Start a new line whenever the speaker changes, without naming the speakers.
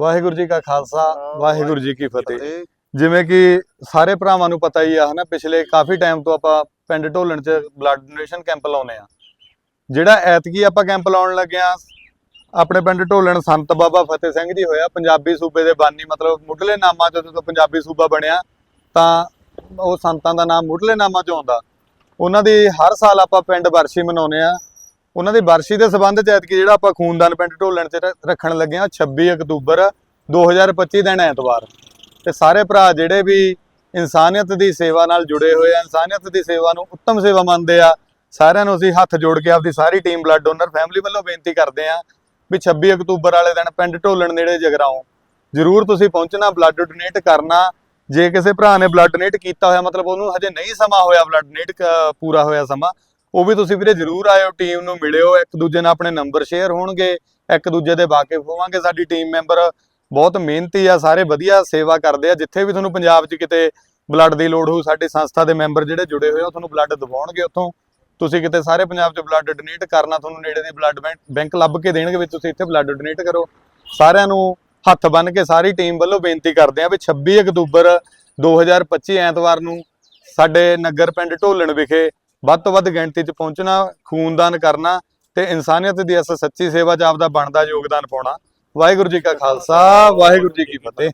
ਵਾਹਿਗੁਰੂ ਜੀ ਕਾ ਖਾਲਸਾ ਵਾਹਿਗੁਰੂ ਜੀ ਕੀ ਫਤਿਹ। ਜਿਵੇਂ ਕਿ ਸਾਰੇ ਭਰਾਵਾਂ ਨੂੰ ਪਤਾ ਹੀ ਆ ਹਨਾ ਪਿਛਲੇ ਕਾਫੀ ਟਾਈਮ ਤੋਂ ਆਪਾਂ ਪਿੰਡ ਢੋਲਣ 'ਚ ਬਲੱਡ ਡੋਨੇਸ਼ਨ ਕੈਂਪ ਲਾਉਨੇ ਆ। ਜਿਹੜਾ ਐਤਕੀ ਆਪਾਂ ਕੈਂਪ ਲਾਉਣ ਲੱਗੇ ਆ ਆਪਣੇ ਪਿੰਡ ਢੋਲਣ ਸੰਤ ਬਾਬਾ ਫਤਿਹ ਸਿੰਘ ਜੀ ਹੋਇਆ ਪੰਜਾਬੀ ਸੂਬੇ ਦੇ ਬਾਨੀ ਮਤਲਬ ਮੁੱਢਲੇ ਨਾਮਾਂ 'ਚ ਜਦੋਂ ਪੰਜਾਬੀ ਸੂਬਾ ਬਣਿਆ ਤਾਂ ਉਹ ਸੰਤਾਂ ਦਾ ਨਾਮ ਮੁੱਢਲੇ ਨਾਮਾਂ 'ਚ ਆਉਂਦਾ। ਉਹਨਾਂ ਦੀ ਹਰ ਸਾਲ ਆਪਾਂ ਪਿੰਡ ਵਰਸ਼ੀ ਮਨਾਉਨੇ ਆ। ਉਹਨਾਂ ਦੀ ਵਰਸ਼ੀ ਦੇ ਸੰਬੰਧ 'ਚ ਐਤਕੀ ਜਿਹੜਾ ਆਪਾਂ ਖੂਨਦਾਨ ਪਿੰਡ ਢੋਲਣ 'ਚ ਰੱਖਣ ਲੱਗੇ ਆ 26 ਅਕਤੂਬਰ 2025 ਦਿਨ ਐਤਵਾਰ। ਤੇ ਸਾਰੇ ਭਰਾ ਜਿਹੜੇ ਵੀ ਇਨਸਾਨੀਅਤ ਦੀ ਸੇਵਾ ਨਾਲ ਜੁੜੇ ਹੋਏ ਆ, ਇਨਸਾਨੀਅਤ ਦੀ ਸੇਵਾ ਨੂੰ ਉੱਤਮ ਸੇਵਾ ਮੰਨਦੇ ਆ, ਸਾਰਿਆਂ ਨੂੰ ਅਸੀਂ ਹੱਥ ਜੋੜ ਕੇ ਆਪਦੀ ਸਾਰੀ ਟੀਮ ਬਲੱਡ ਡੋਨਰ ਫੈਮਿਲੀ ਵੱਲੋਂ ਬੇਨਤੀ ਕਰਦੇ ਆ ਵੀ 26 ਅਕਤੂਬਰ ਵਾਲੇ ਦਿਨ ਪਿੰਡ ਢੋਲਣ ਨੇੜੇ ਜਗਰਾਉਂ। ਜ਼ਰੂਰ ਤੁਸੀਂ ਪਹੁੰਚਣਾ, ਬਲੱਡ ਡੋਨੇਟ ਕਰਨਾ। ਜੇ ਕਿਸੇ ਭਰਾ ਨੇ ਬਲੱਡ ਡੋਨੇਟ ਕੀਤਾ ਹੋਇਆ, ਮਤਲਬ ਉਹਨੂੰ ਹਜੇ ਨਹੀਂ ਸਮਾਂ ਹੋਇਆ ਬਲੱਡ ਡੋਨੇਟ ਪੂਰਾ ਹੋਇਆ ਸਮਾਂ ਉਹ ਵੀ ਤੁਸੀਂ ਵੀਰੇ ਜ਼ਰੂਰ ਆਇਓ ਟੀਮ ਨੂੰ ਮਿਲਿਓ, ਇੱਕ ਦੂਜੇ ਨਾਲ ਆਪਣੇ ਨੰਬਰ ਸ਼ੇਅਰ ਹੋਣਗੇ, ਇੱਕ ਦੂਜੇ ਦੇ ਵਾਕਿਫ ਹੋਵਾਂਗੇ, ਸਾਡੀ ਟੀਮ ਮੈਂਬਰ ਬਹੁਤ ਮਿਹਨਤੀ ਆ, ਸਾਰੇ ਵਧੀਆ ਸੇਵਾ ਕਰਦੇ ਆ, ਜਿੱਥੇ ਵੀ ਤੁਹਾਨੂੰ ਪੰਜਾਬ 'ਚ ਕਿਤੇ ਬਲੱਡ ਦੀ ਲੋੜ ਹੋਊ, ਸਾਡੀ ਸੰਸਥਾ ਦੇ ਮੈਂਬਰ ਜਿਹੜੇ ਜੁੜੇ ਹੋਏ ਆ ਤੁਹਾਨੂੰ ਬਲੱਡ ਦਿਵਾਉਣਗੇ ਉੱਥੋਂ। ਤੁਸੀਂ ਕਿਤੇ ਸਾਰੇ ਪੰਜਾਬ 'ਚ ਬਲੱਡ ਡੋਨੇਟ ਕਰਨਾ, ਤੁਹਾਨੂੰ ਨੇੜੇ ਦੀ ਬਲੱਡ ਬੈਂਕ ਲੱਭ ਕੇ ਦੇਣਗੇ ਵੀ ਤੁਸੀਂ ਇੱਥੇ ਬਲੱਡ ਡੋਨੇਟ ਕਰੋ। ਸਾਰਿਆਂ ਨੂੰ ਹੱਥ ਬੰਨ ਕੇ ਸਾਰੀ ਟੀਮ ਵੱਲੋਂ ਬੇਨਤੀ ਕਰਦੇ ਆ ਵੀ 26 ਅਕਤੂਬਰ 2025 ਐਤਵਾਰ ਨੂੰ ਸਾਡੇ ਨਗਰ ਪਿੰਡ ਢੋਲਣ ਵਿਖੇ ਵੱਧ ਤੋਂ ਵੱਧ ਗਿਣਤੀ 'ਚ ਪਹੁੰਚਣਾ, ਖੂਨਦਾਨ ਕਰਨਾ ਤੇ ਇਨਸਾਨੀਅਤ ਦੀ ਇਸ ਸੱਚੀ ਸੇਵਾ 'ਚ ਆਪਦਾ ਬਣਦਾ ਯੋਗਦਾਨ ਪਾਉਣਾ। ਵਾਹਿਗੁਰੂ ਜੀ ਕਾ ਖਾਲਸਾ, ਵਾਹਿਗੁਰੂ ਜੀ ਕੀ ਫਤਿਹ।